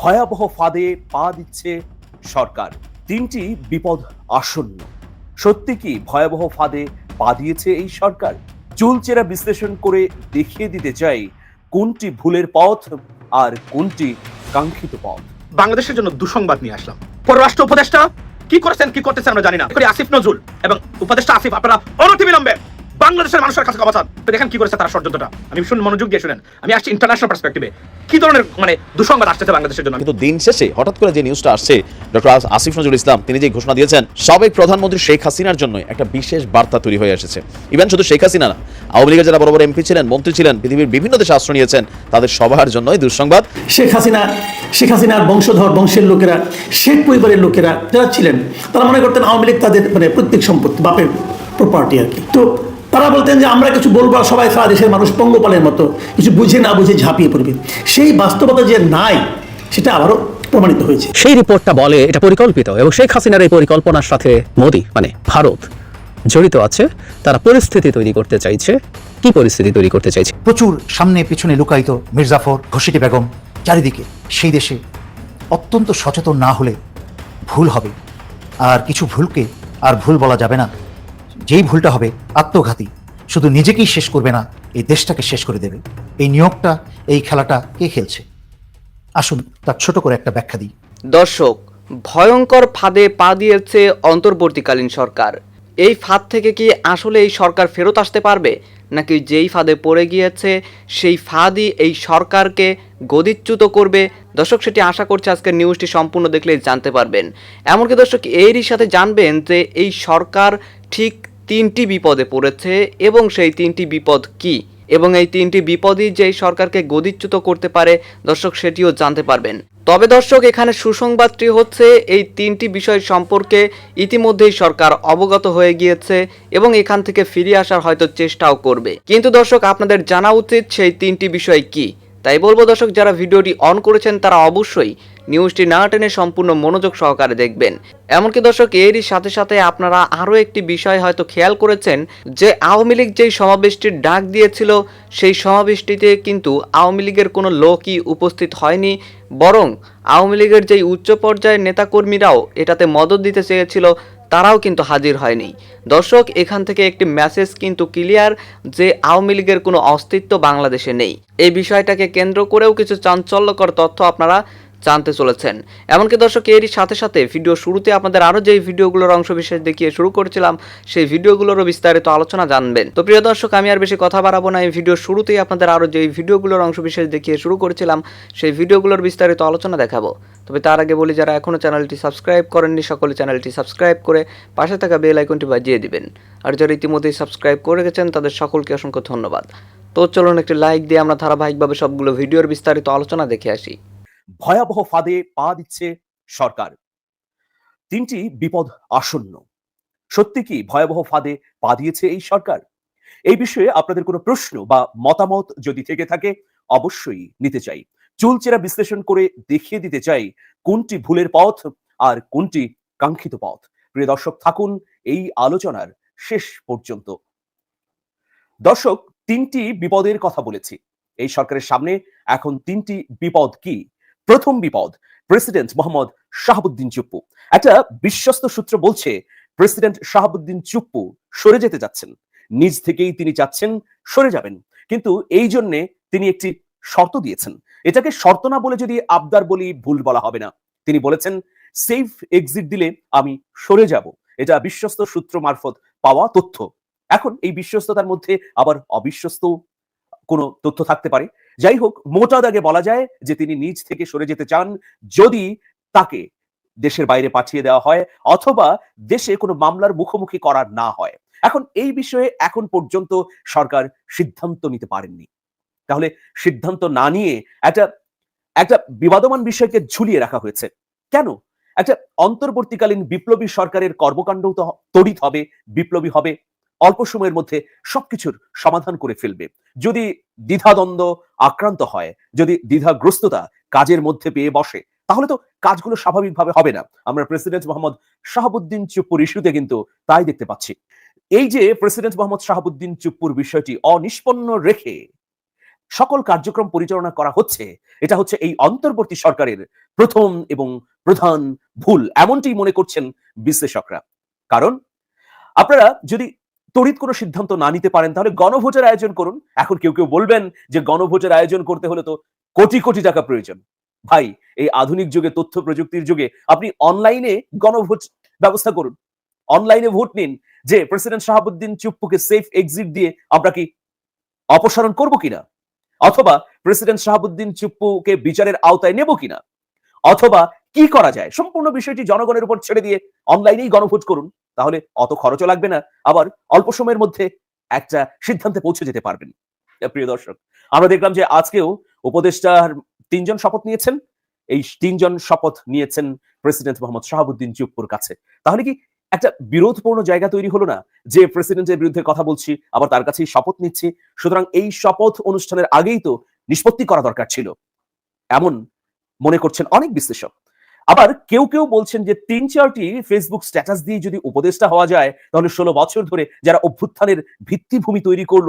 ভয়াবহ ফাঁদে পা দিচ্ছে সরকার। তিনটি বিপদ আসন্ন। সত্যি কি ভয়াবহ ফাঁদে পা দিয়েছে এই সরকার? চুলচেরা বিশ্লেষণ করে দেখিয়ে দিতে চাই, কোনটি ভুলের পথ আর কোনটি কাঙ্ক্ষিত পথ? বাংলাদেশের জন্য দুঃসংবাদ নিয়ে আসলাম। পররাষ্ট্র উপদেষ্টা কি করেছেন, কি করতেছেন আমরা জানি না। আসিফ নজরুল এবং উপদেষ্টা আসিফ, আপনারা অনতিবিলম্বে বাংলাদেশের মানুষের কাছে ক্ষমা চান। দেখেন কি করেছে তারা ষড়যন্ত্রটা। আমি শুনুন মনোযোগ দিয়ে শুনেন। আমি আসছি ইন্টারন্যাশনাল পার্সপেক্টিভে কি ধরনের মানে দুঃসংবাদ আসতেছে বাংলাদেশের জন্য? কিন্তু দিন শেষে হঠাৎ করে যে নিউজটা আসছে ডক্টর আসিফ নজরুল ইসলাম তিনি যে ঘোষণা দিয়েছেন সাবেক প্রধানমন্ত্রী শেখ হাসিনার জন্য একটা বিশেষ বার্তা তৈরি হয়ে এসেছে। ইভেন শুধু শেখ হাসিনা না আওয়ামী লীগের যারা বড় বড় এমপি ছিলেন মন্ত্রী ছিলেন পৃথিবীর বিভিন্ন দেশে আশ্রয় নিয়েছেন তাদের সবার জন্যই দুঃসংবাদ। শেখ হাসিনা শেখ হাসিনার বংশধর বংশের লোকেরা শেখ পরিবারের লোকেরা যারা ছিলেন তারা মনে করতেন আওয়ামী লীগ তাদের মানে প্রত্যেক সম্পত্তি বাপের প্রপার্টি আর কি। তো তারা বলতেন যে আমরা কিছু বলব আর সবাই সারা দেশের মানুষ পঙ্গপালের মতো। কিছু বুঝে না বুঝে ঝাঁপিয়ে পড়বে। সেই বাস্তবতা যে নাই সেটা আবারও প্রমাণিত হয়েছে। সেই রিপোর্টটা বলে এটা পরিকল্পিত এবং শেখ হাসিনার এই পরিকল্পনার সাথে মোদি মানে ভারত জড়িত আছে। তারা পরিস্থিতি তৈরি করতে চাইছে। কি পরিস্থিতি তৈরি করতে চাইছে? প্রচুর সামনে পিছনে লুকায়িত মির্জাফর ঘসিটি বেগম চারিদিকে। সেই দেশে অত্যন্ত সচেতন না হলে ভুল হবে। আর কিছু ভুলকে আর ভুল বলা যাবে না। যেই ভুলটা হবে, আত্মঘাতী। শুধু নিজেকেই শেষ করবে না, এই দেশটাকে শেষ করে দেবে। এই নিয়োগটা, এই খেলাটা কে খেলছে? আসুন তার ছোট করে একটা ব্যাখ্যা দিই। দর্শক, ভয়ঙ্কর ফাঁদে পা দিয়েছে অন্তর্বর্তীকালীন সরকার। এই ফাঁদ থেকে কি আসলে এই সরকার ফেরত আসতে পারবে? নাকি যেই ফাঁদে পড়ে গিয়েছে, সেই ফাঁদই এই সরকারকে গদিচ্যুত করবে? দর্শক, সেটি আশা করছে আজকের নিউজটি সম্পূর্ণ দেখলেই জানতে পারবেন। এমনকি দর্শক, এরই সাথে জানবেন যে এই সরকার ঠিক তিনটি বিপদে পড়েছে এবং সেই তিনটি বিপদ কি? এবং এই তিনটি বিপদই যে সরকারকে গদিচ্যুত করতে পারে, দর্শক সেটিও জানতে পারবেন। তবে দর্শক, এখানে সুসংবাদটি হচ্ছে, এই তিনটি বিষয় সম্পর্কে ইতিমধ্যেই সরকার অবগত হয়ে গিয়েছে এবং এখান থেকে ফিরে আসার হয়তো চেষ্টাও করবে। কিন্তু দর্শক, আপনাদের জানা উচিত সেই তিনটি বিষয় কি? তাই বলব দর্শক, যারা ভিডিওটি অন করেছেন, তারা অবশ্যই নিউজটি না টেনে সম্পূর্ণ মনোযোগ সহকারে দেখবেন। এমনকি দর্শক, এরই সাথে সাথে আপনারা আরও একটি বিষয় হয়তো খেয়াল করেছেন যে, আওয়ামী লীগ যেই সমাবেশটির ডাক দিয়েছিল, সেই সমাবেশটিতে কিন্তু আওয়ামী লীগের কোনো লোকই উপস্থিত হয়নি, বরং আওয়ামী লীগের যেই উচ্চ পর্যায়ের নেতাকর্মীরাও এটাতে মদত দিতে চেয়েছিল তারাও কিন্তু হাজির হয়নি। দর্শক, এখান থেকে একটি মেসেজ কিন্তু ক্লিয়ার যে আওয়ামী লীগের কোনো অস্তিত্ব বাংলাদেশে নেই। এই বিষয়টাকে কেন্দ্র করেও কিছু চাঞ্চল্যকর তথ্য আপনারা জানতে চলেছেন। এমনকি দর্শক, এরই সাথে সাথে ভিডিও শুরুতে আপনাদের আরও যেই ভিডিওগুলোর অংশ বিশেষ দেখিয়ে শুরু করেছিলাম, সেই ভিডিওগুলোরও বিস্তারিত আলোচনা জানবেন। তো প্রিয় দর্শক, আমি আর বেশি কথা বাড়াবো না। এই ভিডিও শুরুতেই আপনাদের আরও যেই ভিডিওগুলোর অংশ বিশেষ দেখিয়ে শুরু করেছিলাম, সেই ভিডিওগুলোর বিস্তারিত আলোচনা দেখাবো। তবে তার আগে বলি, যারা এখনও চ্যানেলটি সাবস্ক্রাইব করেননি, সকলে চ্যানেলটি সাবস্ক্রাইব করে পাশে থাকা বেল আইকনটি বাজিয়ে দিবেন। আর যারা ইতিমধ্যেই সাবস্ক্রাইব করে গেছেন তাদের সকলকে অসংখ্য ধন্যবাদ। তো চলুন একটি লাইক দিয়ে আমরা ধারাবাহিকভাবে সবগুলো ভিডিওর বিস্তারিত আলোচনা দেখে আসি। ভয়াবহ ফাঁদে পা দিচ্ছে সরকার। তিনটি বিপদ আসন্ন। সত্যি কি ভয়াবহ ফাঁদে পা দিয়েছে এই সরকার? এই বিষয়ে আপনাদের কোনো প্রশ্ন বা মতামত যদি থেকে থাকে, অবশ্যই নিতে চাই। চুলচেরা বিশ্লেষণ করে দেখিয়ে দিতে চাই কোনটি ভুলের পথ আর কোনটি কাঙ্ক্ষিত পথ। প্রিয় দর্শক, থাকুন এই আলোচনার শেষ পর্যন্ত। দর্শক, তিনটি বিপদের কথা বলেছি। এই সরকারের সামনে এখন তিনটি বিপদ কি? প্রথম বিপদ প্রেসিডেন্ট মোহাম্মদ শাহাবুদ্দিন চুপ্পু। একটা বিশ্বস্ত সূত্র বলছে, প্রেসিডেন্ট শাহাবুদ্দিন চুপ্পু সরে যেতে যাচ্ছেন। নিজ থেকেই তিনি চাচ্ছেন সরে যাবেন। কিন্তু এই জন্য তিনি একটি শর্ত দিয়েছেন। এটাকে শর্ত না বলে যদি আবদার বলি ভুল বলা হবে না। তিনি বলেছেন সেফ এক্সিট দিলে আমি সরে যাব। এটা বিশ্বস্ত সূত্র মারফত পাওয়া তথ্য। এখন এই বিশ্বস্ততার মধ্যে আবার অবিশ্বস্ত কোনো তথ্য থাকতে পারে। যাই হোক মোটা দাগে বলা যায় যে তিনি নিজ থেকে সরে যেতে চান যদি তাকে দেশের বাইরে পাঠিয়ে দেওয়া হয় অথবা দেশে কোনো মামলার মুখোমুখি করার না হয়। এখন এই বিষয়ে এখন পর্যন্ত সরকার সিদ্ধান্ত নিতে পারেননি। তাহলে সিদ্ধান্ত না নিয়ে একটা একটা বিবাদমান বিষয়কে ঝুলিয়ে রাখা হয়েছে। কেন? একটা অন্তর্বর্তীকালীন বিপ্লবী সরকারের কর্মকাণ্ড তো তড়িৎ হবে, বিপ্লবী হবে। অল্প সময়ের মধ্যে সবকিছুর সমাধান করে ফেলবে। যদি দ্বিধাদ্বন্দ্ব আক্রান্ত হয়, যদি দ্বিধাগ্রস্ততা কাজের মধ্যে পেয়ে বসে, তাহলে তো কাজগুলো স্বাভাবিকভাবে হবে না। আমরা প্রেসিডেন্ট মোহাম্মদ শাহাবুদ্দিন চুপ্পুর ইস্যুতে কিন্তু তাই দেখতে পাচ্ছি। এই যে প্রেসিডেন্ট মোহাম্মদ শাহাবুদ্দিন চুপ্পুর বিষয়টি অনিষ্পন্ন রেখে সকল কার্যক্রম পরিচালনা করা হচ্ছে, এটা হচ্ছে এই অন্তর্বর্তী সরকারের প্রথম এবং প্রধান ভুল এমনটি মনে করছেন বিশ্লেষকরা। কারণ আপনারা যদি তড়িৎ কোনো সিদ্ধান্ত না নিতে পারেন, তাহলে গণভোটের আয়োজন করুন। এখন কেউ কেউ বলবেন যে গণভোটের আয়োজন করতে হলে তো কোটি কোটি টাকা প্রয়োজন। ভাই, এই আধুনিক যুগে, তথ্য প্রযুক্তির যুগে আপনি অনলাইনে গণভোট ব্যবস্থা করুন। অনলাইনে ভোট নিন যে প্রেসিডেন্ট শাহাবুদ্দিন চুপ্পুকে সেফ এক্সিট দিয়ে আমরা কি অপসারণ করব কিনা? অথবা প্রেসিডেন্ট শাহাবুদ্দিন চুপ্পুকে বিচারের আওতায় নেব কিনা? অথবা কি করা যায়? সম্পূর্ণ বিষয়টি জনগণের উপর ছেড়ে দিয়ে অনলাইনেই গণভোট করুন, তাহলে অত খরচও লাগবে না, আবার অল্প সময়ের মধ্যে একটা সিদ্ধান্তে পৌঁছে যেতে পারবেন। প্রিয় দর্শক, আমরা দেখলাম যে আজকেও উপদেষ্টার তিনজন শপথ নিয়েছেন, এই তিনজন শপথ নিয়েছেন প্রেসিডেন্ট মোহাম্মদ শাহাবুদ্দিন চুপ্পুর কাছে। তাহলে কি একটা বিরোধপূর্ণ জায়গা তৈরি হলো না, যে প্রেসিডেন্টের বিরুদ্ধে কথা বলছি, আবার তার কাছেই শপথ নিচ্ছি, সুতরাং এই শপথ অনুষ্ঠানের আগেই তো নিষ্পত্তি করা দরকার ছিল। এমন মনে করছেন অনেক বিশ্লেষক। আবার কেউ কেউ বলছেন যে তিন চারটি ফেসবুক স্ট্যাটাস দিয়ে যদি উপদেষ্টা হওয়া যায়, তাহলে ষোলো বছর ধরে যারা অভ্যুত্থানের ভিত্তিভূমি তৈরি করল,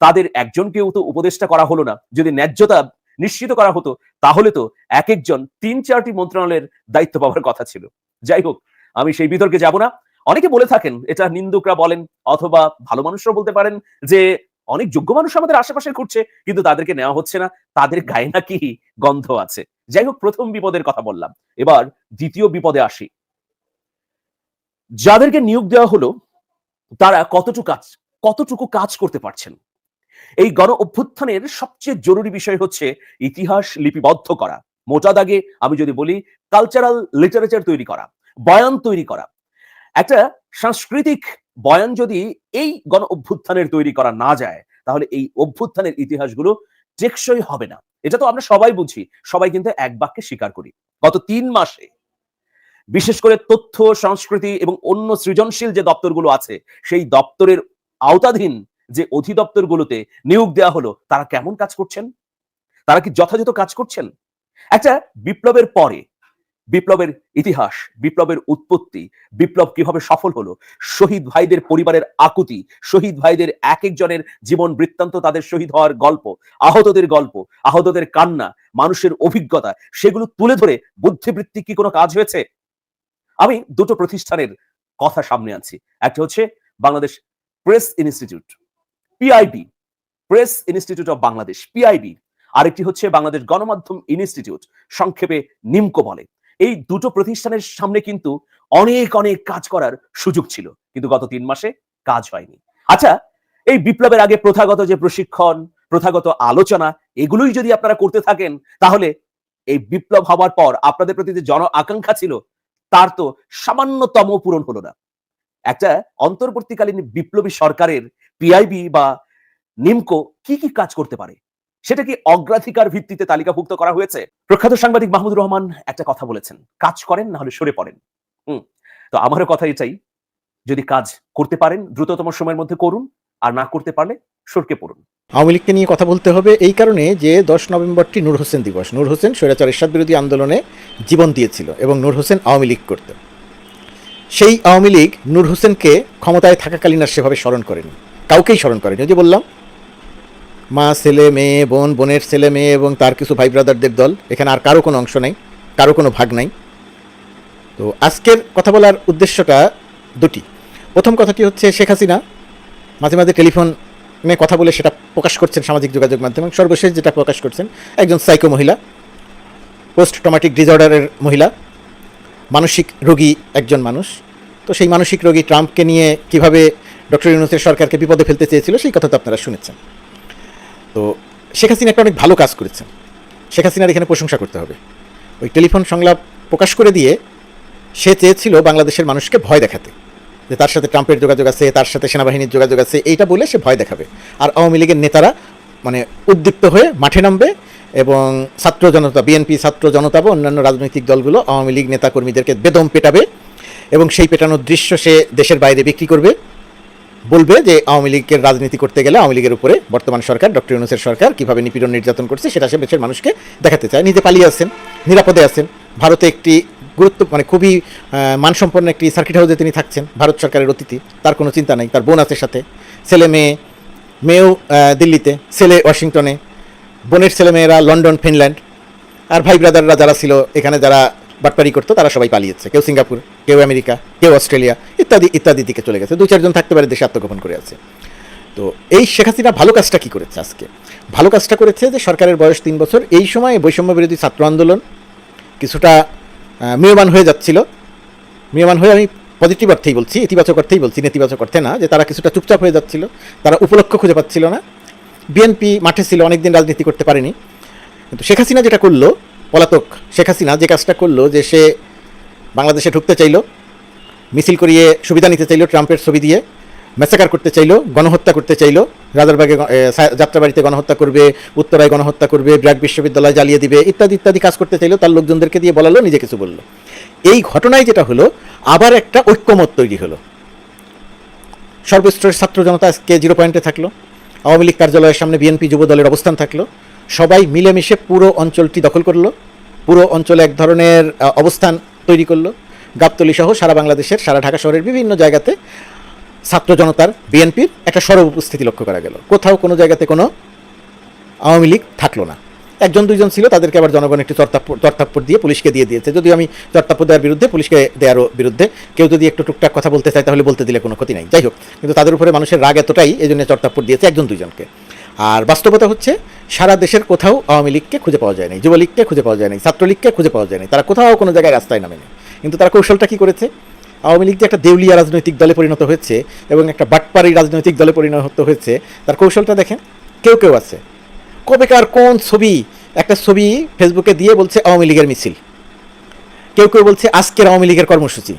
তাদের একজনকেও তো উপদেষ্টা করা হলো না। যদি ন্যায্যতা নিশ্চিত করা হতো, তাহলে তো এক একজন তিন চারটি মন্ত্রণালয়ের দায়িত্ব পাওয়ার কথা ছিল। যাই হোক, আমি সেই বিতর্কে যাব না। অনেকে বলে থাকেন, এটা নিন্দুকরা বলেন, অথবা ভালো মানুষরা বলতে পারেন যে, অনেক যোগ্য মানুষ আমাদের আশেপাশে ঘুরছে, কিন্তু তাদেরকে নেওয়া হচ্ছে না। তাদের গায়ে নাকি গন্ধ আছে। যাই হোক প্রথম বিপদের কথা বললাম। এবার দ্বিতীয় বিপদে আসি। যাদেরকে নিয়োগ দেওয়া হলো, তারা কতটুকু কাজ কতটুকু কাজ করতে পারছেন? এই গণ অভ্যুত্থানের সবচেয়ে জরুরি বিষয় হচ্ছে ইতিহাস লিপিবদ্ধ করা। মোটা দাগে আমি যদি বলি কালচারাল লিটারেচার তৈরি করা, বয়ান তৈরি করা। একটা সাংস্কৃতিক বয়ান যদি এই গণ অভ্যুত্থানের তৈরি করা না যায়, তাহলে এই অভ্যুত্থানের ইতিহাসগুলো টেকসই হবে না। এটা তো আমরা সবাই বুঝি, সবাই কিন্তু এক বাক্যে স্বীকার করি। গত তিন মাসে, বিশেষ করে তথ্য, সংস্কৃতি এবং অন্য সৃজনশীল যে দপ্তরগুলো আছে, সেই দপ্তরের আওতাধীন যে অধিদপ্তরগুলোতে নিয়োগ দেওয়া হলো, তারা কেমন কাজ করছেন? তারা কি যথাযথ কাজ করছেন? একটা বিপ্লবের পরে বিপ্লবের ইতিহাস, বিপ্লবের উৎপত্তি, বিপ্লব কীভাবে সফল হলো, শহীদ ভাইদের পরিবারের আকুতি, শহীদ ভাইদের এক একজনের জীবন বৃত্তান্ত তাদের শহীদ হওয়ার গল্প, আহতদের গল্প, আহতদের কান্না, মানুষের অভিজ্ঞতা, সেগুলো তুলে ধরে বুদ্ধিবৃত্তি কি কোনো কাজ হয়েছে? আমি দুটো প্রতিষ্ঠানের কথা সামনে আনছি। একটা হচ্ছে Bangladesh press institute, PIB, press institute of Bangladesh, PIB. আরেকটি হচ্ছে বাংলাদেশ গণমাধ্যম ইনস্টিটিউট, সংক্ষেপে নিমকো বলে। এই দুটো প্রতিষ্ঠানের সামনে কিন্তু অনেক অনেক কাজ করার সুযোগ ছিল। কিন্তু গত তিন মাসে কাজ হয়নি। আচ্ছা এই বিপ্লবের আগে প্রথাগত যে প্রশিক্ষণ, প্রথাগত আলোচনা, এগুলোই যদি আপনারা করতে থাকেন, তাহলে এই বিপ্লব হওয়ার পর আপনাদের প্রতি যে জন আকাঙ্ক্ষা ছিল, তার তো সামান্যতম পূরণ হলো না। একটা অন্তর্বর্তীকালীন বিপ্লবী সরকারের পিআইবি বা নিমকো কি কি কাজ করতে পারে? সেটা কি অগ্রাধিকার ভিত্তিতে তালিকাভুক্ত করা হয়েছে? প্রখ্যাত সাংবাদিক মাহমুদুর রহমান একটা কথা বলেছেন, কাজ করেন না হলে সরে পড়েন। হুম, তো আমারও কথা এটাই, যদি কাজ করতে পারেন, দ্রুততম সময়ের মধ্যে করুন, আর না করতে পারলে সরকে পড়ুন। আওয়ামী লীগকে নিয়ে কথা বলতে হবে এই কারণে যে দশ নভেম্বরটি নূর হোসেন দিবস। নূর হোসেন স্বৈরাচার এরশাদ বিরোধী আন্দোলনে জীবন দিয়েছিল এবং নূর হোসেন আওয়ামী লীগ করতেন সেই আওয়ামী লীগ নূর হোসেনকে ক্ষমতায় থাকাকালীন আর সেভাবে স্মরণ করেনি। কাউকেই স্মরণ করেনি। যে বললাম মা, ছেলে, মেয়ে, বোন, বোনের ছেলে, মেয়ে এবং তার কিছু ভাই ব্রাদারদের দল। এখানে আর কারও কোনো অংশ নাই, কারও কোনো ভাগ নাই। তো আজকের কথা বলার উদ্দেশ্যটা দুটি। প্রথম কথাটি হচ্ছে শেখ হাসিনা মাঝে মাঝে টেলিফোনে কথা বলে সেটা প্রকাশ করছেন সামাজিক যোগাযোগ মাধ্যমে। সর্বশেষ যেটা প্রকাশ করছেন, একজন সাইকো মহিলা পোস্ট ট্রমাটিক ডিসঅর্ডারের মহিলা, মানসিক রোগী একজন মানুষ। তো সেই মানসিক রোগী ট্রাম্পকে নিয়ে কীভাবে ডক্টর ইউনুসের সরকারকে বিপদে ফেলতে চেয়েছিল সেই কথা তো আপনারা শুনেছেন। তো শেখ হাসিনা একটা অনেক ভালো কাজ করেছেন। শেখ হাসিনার এখানে প্রশংসা করতে হবে। ওই টেলিফোন সংলাপ প্রকাশ করে দিয়ে সে চেয়েছিল বাংলাদেশের মানুষকে ভয় দেখাতে। যে তার সাথে ট্রাম্পের যোগাযোগ আছে, তার সাথে সেনাবাহিনীর যোগাযোগ আছে, এইটা বলে সে ভয় দেখাবে। আর আওয়ামী লীগের নেতারা মানে উদ্দীপ্ত হয়ে মাঠে নামবে এবং ছাত্র জনতা, বিএনপি ছাত্র জনতা বা অন্যান্য রাজনৈতিক দলগুলো আওয়ামী লীগ নেতাকর্মীদেরকে বেদম পেটাবে এবং সেই পেটানোর দৃশ্য সে দেশের বাইরে বিক্রি করবে। বলবে যে আওয়ামী লীগের রাজনীতি করতে গেলে আওয়ামী লীগের উপরে বর্তমান সরকার, ডক্টর ইউনুসের সরকার কীভাবে নিপীড়ন নির্যাতন করছে সেটা সে দেশের মানুষকে দেখাতে চায়। নিজে পালিয়ে আছেন নিরাপদে আছেন ভারতে একটি গুরুত্ব মানে খুবই মানসম্পন্ন একটি সার্কিট হাউসে তিনি থাকছেন, ভারত সরকারের অতিথি তার কোনো চিন্তা নাই, তার বোন আছে সাথে। ছেলে মেয়ে, মেয়েও দিল্লিতে, ছেলে ওয়াশিংটনে। বোনের ছেলেমেয়েরা লন্ডন, ফিনল্যান্ড। আর ভাই ব্রাদাররা যারা ছিল এখানে, যারা বাটপারি করতো, তারা সবাই পালিয়েছে। কেউ সিঙ্গাপুর, কেউ আমেরিকা, কেউ অস্ট্রেলিয়া, ইত্যাদি ইত্যাদি দিকে চলে গেছে। দু চারজন থাকতে পারে, দেশে আত্মগোপন করে আছে। তো এই শেখ হাসিনা ভালো কাজটা কী করেছে আজকে? ভালো কাজটা করেছে যে সরকারের বয়স তিন বছর। এই সময় বৈষম্য বিরোধী ছাত্র আন্দোলন কিছুটা মেয়মান হয়ে যাচ্ছিল। মেয়মান হয়ে আমি পজিটিভ অর্থেই বলছি, ইতিবাচক অর্থেই বলছি, নেতিবাচক অর্থে না, যে তারা কিছুটা চুপচাপ হয়ে যাচ্ছিল। তারা উপলক্ষ খুঁজে পাচ্ছিল না। বিএনপি মাঠে ছিল, অনেকদিন রাজনীতি করতে পারেনি। কিন্তু শেখ হাসিনা যেটা করল পলাতক শেখ হাসিনা যে কাজটা করল যে সে বাংলাদেশে ঢুকতে চাইলো, মিছিল করিয়ে সুবিধা নিতে চাইলো ট্রাম্পের ছবি দিয়ে ম্যাসাকার করতে চাইলো, গণহত্যা করতে চাইলো, রাজারবাগে যাত্রাবাড়িতে গণহত্যা করবে, উত্তরায় গণহত্যা করবে, ব্র্যাক বিশ্ববিদ্যালয় জ্বালিয়ে দিবে, ইত্যাদি ইত্যাদি কাজ করতে চাইলো, তার লোকজনদেরকে দিয়ে বলালো, নিজে কিছু বলল। এই ঘটনায় যেটা হলো, আবার একটা ঐক্যমত তৈরি হলো। সর্বস্তরের ছাত্র জনতা আজকে জিরো পয়েন্টে থাকল। আওয়ামী লীগ কার্যালয়ের সামনে বিএনপি যুব দলের অবস্থান থাকল। সবাই মিলেমিশে পুরো অঞ্চলটি দখল করল, পুরো অঞ্চলে এক ধরনের অবস্থান তৈরি করল। গাবতলি সহ সারা বাংলাদেশের, সারা ঢাকা শহরের বিভিন্ন জায়গাতে ছাত্র জনতার বিএনপির একটা সরব উপস্থিতি লক্ষ্য করা গেল। কোথাও কোনো জায়গাতে কোনো আওয়ামী লীগ থাকল না। একজন, দুইজন ছিল, তাদেরকে আবার জনগণ একটি চর্তাপ্পর দিয়ে পুলিশকে দিয়ে দিয়েছে। যদিও আমি চর্তাপ্পর দেওয়ার বিরুদ্ধে, পুলিশকে দেওয়ারও বিরুদ্ধে কেউ যদি একটু টুকটাক কথা বলতে চায়, তাহলে বলতে দিলে কোনো ক্ষতি নাই। যাই হোক, কিন্তু তাদের উপরে মানুষের রাগ এতটাই এই জন্য চর্তাপ্পর দিয়েছে একজন, দুইজনকে। আর বাস্তবতা হচ্ছে, সারা দেশের কোথাও আওয়ামী লীগকে খুঁজে পাওয়া যায়নি, যুবলীগকে খুঁজে পাওয়া যায়নি, ছাত্রলীগকে খুঁজে পাওয়া যায়নি, তারা কোথাও কোনো জায়গায় রাস্তায় নামেনি। কিন্তু তারা কৌশলটা কি করেছে? আওয়ামী লীগ যে একটা দেউলিয়া রাজনৈতিক দলে পরিণত হয়েছে এবং একটা বাটপারি রাজনৈতিক দলে পরিণত হয়েছে, তার কৌশলটা দেখেন, কেউ কেউ আছে। কবেকার কোন ছবি, একটা ছবি ফেসবুকে দিয়ে বলছে আওয়ামী লীগের মিছিল। কেউ কেউ বলছে আজকের আওয়ামী লীগের কর্মসূচি।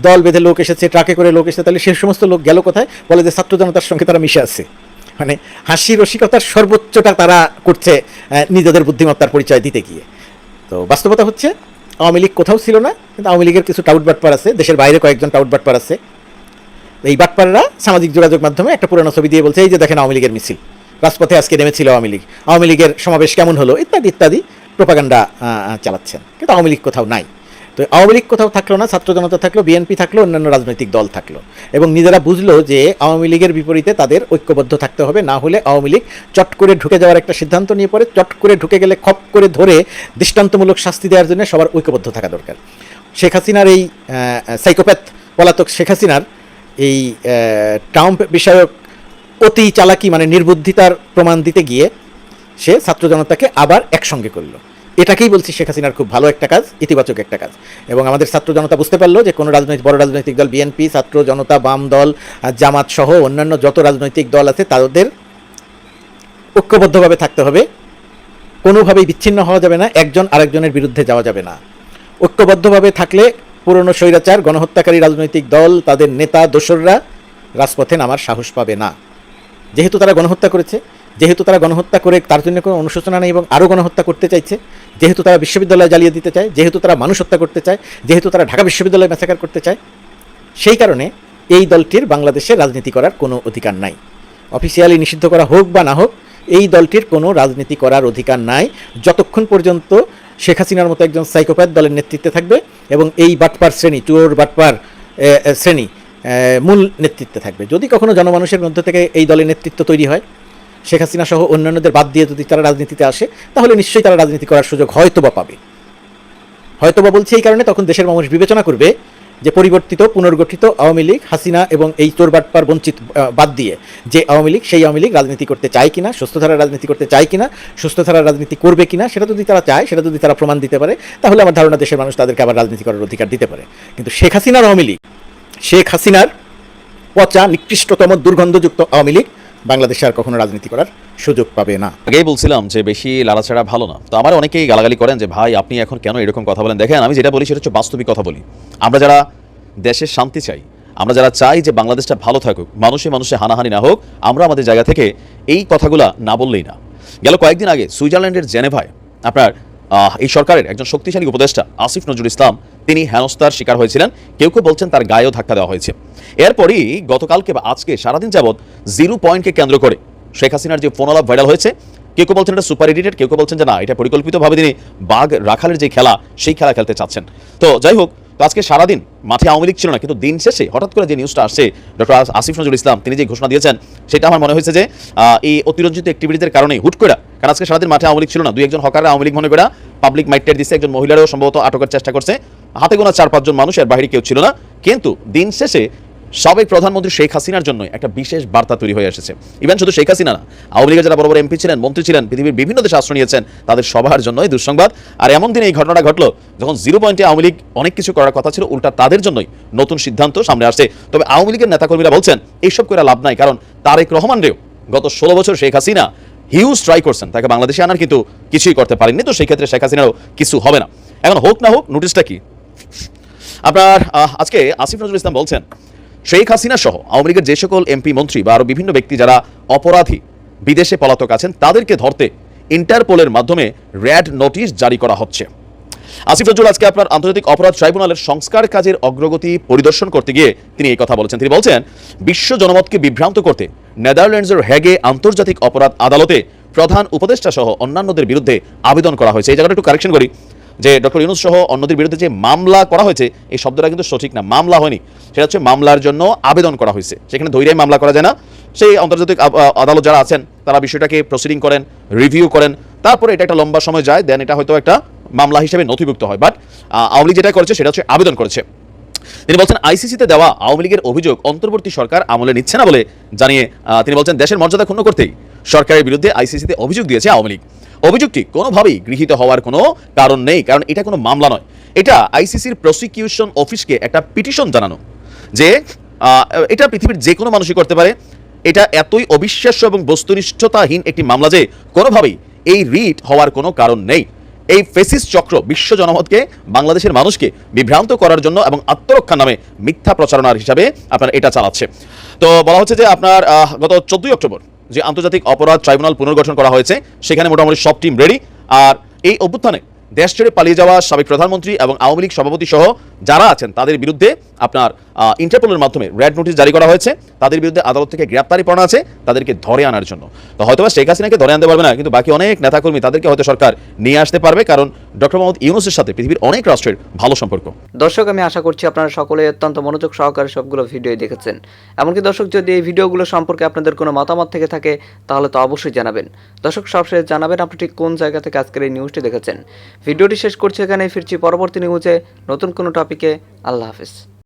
দল বেঁধে লোক এসেছে, ট্রাকে করে লোক এসেছে, তাহলে সে সমস্ত লোক গেল কোথায়? বলে যে ছাত্র জনতার সঙ্গে তারা মিশে আছে। মানে হাসি রসিকতার সর্বোচ্চটা তারা করছে নিজেদের বুদ্ধিমত্তার পরিচয় দিতে গিয়ে। তো বাস্তবতা হচ্ছে, আওয়ামী লীগ কোথাও ছিল না, কিন্তু আওয়ামী লীগের কিছু টাউট বাটপার আছে, দেশের বাইরে কয়েকজন টাউট বাটপার আছে। এই বাটপাররা সামাজিক যোগাযোগ মাধ্যমে একটা পুরনো ছবি দিয়ে বলছে, এই যে দেখেন আওয়ামী লীগের মিছিল, রাজপথে আজকে নেমেছিল আওয়ামী লীগ। আওয়ামী লীগের সমাবেশ কেমন হলো? ইত্যাদি ইত্যাদি প্রোপাগান্ডা চালাচ্ছেন। কিন্তু আওয়ামী লীগ কোথাও নাই। তো আওয়ামী লীগ কোথাও থাকল না, ছাত্র জনতা থাকল, বিএনপি থাকল, অন্যান্য রাজনৈতিক দল থাকল। এবং নিজেরা বুঝলো যে আওয়ামী লীগের বিপরীতে তাদের ঐক্যবদ্ধ থাকতে হবে, না হলে আওয়ামী লীগ চট করে ঢুকে যাওয়ার একটা সিদ্ধান্ত নিয়ে পড়ে, চট করে ঢুকে গেলে খপ করে ধরে দৃষ্টান্তমূলক শাস্তি দেওয়ার জন্য সবার ঐক্যবদ্ধ থাকা দরকার। শেখ হাসিনার এই সাইকোপ্যাথ পলাতক শেখ হাসিনার এই ট্রাম্প বিষয়ক অতি চালাকি মানে নির্বুদ্ধিতার প্রমাণ দিতে গিয়ে সে ছাত্র জনতাকে আবার একসঙ্গে করল। এটাকেই বলছি শেখ হাসিনার খুব ভালো একটা কাজ, ইতিবাচক একটা কাজ। এবং আমাদের ছাত্র জনতা বুঝতে পারল যে কোনো রাজনৈতিক, বড় রাজনৈতিক দল, বিএনপি, ছাত্র জনতা, বাম দল জামাত সহ অন্যান্য যত রাজনৈতিক দল আছে, তাদের ঐক্যবদ্ধভাবে থাকতে হবে। কোনোভাবেই বিচ্ছিন্ন হওয়া যাবে না, একজন আরেকজনের বিরুদ্ধে যাওয়া যাবে না। ঐক্যবদ্ধভাবে থাকলে পুরনো স্বৈরাচার, গণহত্যাকারী রাজনৈতিক দল, তাদের নেতা, দোসররা রাজপথে নামার সাহস পাবে না। যেহেতু তারা গণহত্যা করেছে যেহেতু তারা গণহত্যা করে তার জন্য কোনো অনুশোচনা নেই এবং আরও গণহত্যা করতে চাইছে, যেহেতু তারা বিশ্ববিদ্যালয় জ্বালিয়ে দিতে চায়, যেহেতু তারা মানুষ হত্যা করতে চায়, যেহেতু তারা ঢাকা বিশ্ববিদ্যালয় ম্যাসাকার করতে চায়, সেই কারণে এই দলটির বাংলাদেশে রাজনীতি করার কোনো অধিকার নাই। অফিসিয়ালি নিষিদ্ধ করা হোক বা না হোক, এই দলটির কোনো রাজনীতি করার অধিকার নাই। যতক্ষণ পর্যন্ত শেখ হাসিনার মতো একজন সাইকোপ্যাথ দলের নেতৃত্বে থাকবে এবং এই বাটপার শ্রেণি, চোর বাটপার শ্রেণি মূল নেতৃত্বে থাকবে। যদি কখনো জনমানুষের মধ্য থেকে এই দলের নেতৃত্ব তৈরি হয় শেখ হাসিনা সহ অন্যান্যদের বাদ দিয়ে যদি তারা রাজনীতিতে আসে, তাহলে নিশ্চয়ই তারা রাজনীতি করার সুযোগ হয়তোবা পাবে। হয়তোবা বলছে এই কারণে তখন দেশের মানুষ বিবেচনা করবে যে পরিবর্তিত, পুনর্গঠিত আওয়ামী লীগ, হাসিনা এবং এই চোরবাটপার বঞ্চিত বাদ দিয়ে যে আওয়ামী লীগ, সেই আওয়ামী লীগ রাজনীতি করতে চায় কিনা সুস্থধারার রাজনীতি করতে চায় কিনা সুস্থধারার রাজনীতি করবে কিনা, সেটা যদি তারা চায়, সেটা যদি তারা প্রমাণ দিতে পারে, তাহলে আমার ধারণা দেশের মানুষ তাদেরকে আবার রাজনীতি করার অধিকার দিতে পারে। কিন্তু শেখ হাসিনার আওয়ামী লীগ, শেখ হাসিনার পচা, নিকৃষ্টতম, দুর্গন্ধযুক্ত আওয়ামী লীগ বাংলাদেশে আর কখনো রাজনীতি করার সুযোগ পাবে না। আগেই বলছিলাম যে বেশি লাড়াছাড়া ভালো না। তো আমার অনেকেই গালাগালি করেন যে, ভাই, আপনি এখন কেন এরকম কথা বলেন? দেখেন, আমি যেটা বলি সেটা হচ্ছে বাস্তবিক কথা বলি। আমরা যারা দেশের শান্তি চাই, আমরা যারা চাই যে বাংলাদেশটা ভালো থাকুক, মানুষে মানুষে হানাহানি না হোক, আমরা আমাদের জায়গা থেকে এই কথাগুলা না বললেই না। গেল কয়েকদিন আগে সুইজারল্যান্ডের জেনেভায় আপনার এই সরকারের একজন শক্তিশালী উপদেষ্টা আসিফ নজরুল ইসলাম, তিনি হেনস্তার শিকার হয়েছিলেন। কেউ কেউ বলছেন তার গায়েও ধাক্কা দেওয়া হয়েছে। এরপরই গতকালকে বা আজকে সারাদিন যাবৎ জিরো পয়েন্টকে কেন্দ্র করে শেখ হাসিনার যে ফোনালাপ ভাইরাল হয়েছে, কেউ কেউ বলছেন এটা সুপার এডিটেড কেউ কেউ বলছেন যে না, এটা পরিকল্পিতভাবে তিনি বাঘ রাখালের যে খেলা, সেই খেলা খেলতে চাচ্ছেন। তো যাই হোক তো আজকে সারাদিন মাঠে আওয়ামী লীগ ছিল না, কিন্তু দিন শেষে হঠাৎ করে যে নিউজটা আসছে, ডক্টর আসিফ নজরুল ইসলাম, তিনি যে ঘোষণা দিয়েছেন, সেটা আমার মনে হয়েছে যে এই অতিরঞ্জিত অ্যাক্টিভিটিদের কারণে হুট করে, কারণ আজকে সারাদিন মাঠে আওয়ামী লীগ ছিল না, দুই একজন হকাররা আওয়ামী লীগ মনে করে পাবলিক মাইটের দিচ্ছে, একজন মহিলারও সম্ভবত আটকের চেষ্টা করছে। হাতে গোনা চার পাঁচজন মানুষ, এর বাইরে কেউ ছিল না। কিন্তু দিন শেষে সাবেক প্রধানমন্ত্রী শেখ হাসিনার জন্য একটা বিশেষ বার্তা তৈরি হয়ে এসেছে। ইভেন শুধু শেখ হাসিনা না, আওয়ামী লীগের যারা বড় বড় এমপি ছিলেন, মন্ত্রী ছিলেন, পৃথিবীর বিভিন্ন দেশে আশ্রয় নিয়েছেন, তাদের সবার জন্যই দুঃসংবাদ। আর এমন দিনে এই ঘটনাটা ঘটলো, যখন জিরো পয়েন্টে আওয়ামী লীগ অনেক কিছু করার কথা ছিল, উল্টা তাদের জন্যই নতুন সিদ্ধান্ত সামনে আসছে। তবে আওয়ামী লীগের নেতাকর্মীরা বলছেন, এইসব করে লাভ নাই, কারণ তারেক রহমান রেও গত ষোলো বছর শেখ হাসিনা হিউজ ট্রাই করছেন। তাকে বাংলাদেশে আনার কিন্তু কিছুই করতে পারেননি, তো সেই ক্ষেত্রে শেখ হাসিনারও কিছু হবে না। এখন হোক না হোক নোটিশটা কি? আপনার আজকে আসিফ নজরুল ইসলাম বলছেন শেখ হাসিনা সহ আওয়ামী লীগের যে সকল এমপি, মন্ত্রী বা আরও বিভিন্ন ব্যক্তি যারা অপরাধী বিদেশে পলাতক আছেন, তাদেরকে ধরতে ইন্টারপোলের মাধ্যমে র্যাড নোটিশ জারি করা হচ্ছে। আসিফ নজরুল, আজকে আপনার আন্তর্জাতিক অপরাধ ট্রাইব্যুনালের সংস্কার কাজের অগ্রগতি পরিদর্শন করতে গিয়ে তিনি এই কথা বলেছেন। তিনি বলছেন, বিশ্ব জনমতকে বিভ্রান্ত করতে নেদারল্যান্ডসের হ্যাগে আন্তর্জাতিক অপরাধ আদালতে প্রধান উপদেষ্টা সহ অন্যান্যদের বিরুদ্ধে আবেদন করা হয়েছে। এই জায়গাটা একটু কারেকশন করি। যে ডক্টর ইউনুস সহ অন্যদের বিরুদ্ধে যে মামলা করা হয়েছে, এই শব্দটা কিন্তু সঠিক না, মামলা হয়নি। সেটা হচ্ছে মামলার জন্য আবেদন করা হয়েছে। সেখানে ধৈর্য মামলা করা যায় না। সেই আন্তর্জাতিক আদালত যারা আছেন, তারা বিষয়টাকে প্রসিডিং করেন রিভিউ করেন। তারপরে এটা একটা লম্বা সময় যায় দেন এটা হয়তো একটা মামলা হিসেবে নথিভুক্ত হয়। বাট আওয়ামী লীগ যেটা করেছে, সেটা হচ্ছে আবেদন করেছে। তিনি বলছেন আইসিসিতে দেওয়া আওয়ামী লীগের অভিযোগ অন্তর্বর্তী সরকার আমলে নিচ্ছে না বলে জানিয়ে তিনি বলছেন, দেশের মর্যাদা ক্ষুণ্ণ করতেই সরকারের বিরুদ্ধে আইসিসিতে অভিযোগ দিয়েছে আওয়ামী লীগ। অভিযোগটি কোনোভাবেই গৃহীত হওয়ার কোনো কারণ নেই, কারণ এটা কোনো মামলা নয়। এটা আইসিসির প্রসিকিউশন অফিসকে একটা পিটিশন জানানো যে এটা পৃথিবীর যে কোনো মানুষই করতে পারে। এটা এতই অবিশ্বাস্য এবং বস্তুনিষ্ঠতাহীন একটি মামলা যে কোনোভাবেই এই রিট হওয়ার কোনো কারণ নেই। এই ফেসিস চক্র বিশ্ব জনমতকে, বাংলাদেশের মানুষকে বিভ্রান্ত করার জন্য এবং আত্মরক্ষা নামে মিথ্যা প্রচারণার হিসাবে আপনার এটা চালাচ্ছে। তো বলা হচ্ছে যে আপনার গত চোদ্দই অক্টোবর যে আন্তর্জাতিক অপরাধ ট্রাইব্যুনাল পুনর্গঠন করা হয়েছে, সেখানে মোটামুটি সব টিম রেডি আর এই অভ্যুত্থানে দেশ ছেড়ে পালিয়ে যাওয়া সাবেক প্রধানমন্ত্রী এবং আওয়ামী লীগ সভাপতি সহ যারা আছেন, তাদের বিরুদ্ধে আপনার ইন্টারপোলের মাধ্যমে রেড নোটিশ জারি করা হয়েছে। তাদের বিরুদ্ধে আদালত থেকে গ্রেপ্তারি পড়া আছে তাদেরকে ধরে আনার জন্য। তো হয়তো শেখ হাসিনাকে ধরে আনতে পারবে না, কিন্তু বাকি অনেক নেতাকর্মী তাদেরকে হয়তো সরকার নিয়ে আসতে পারবে, কারণ ডক্টর মোহাম্মদ ইউনুসের সাথে পৃথিবীর অনেক রাষ্ট্রের ভালো সম্পর্ক। দর্শক, আমি আশা করছি আপনারা সকলে অত্যন্ত মনোযোগ সহকারে সবগুলো ভিডিও দেখেছেন। এমনকি দর্শক, যদি এই ভিডিওগুলো সম্পর্কে আপনাদের কোনো মতামত থেকে থাকে, তাহলে তো অবশ্যই জানাবেন। দর্শক, সবশেষে জানাবেন আপনি ঠিক কোন জায়গা থেকে আজকের এই নিউজটি দেখেছেন। ভিডিওটি শেষ করছি এখানে ফিরছি পরবর্তী নিউজে নতুন কোনো টপিকে আল্লাহ হাফিজ।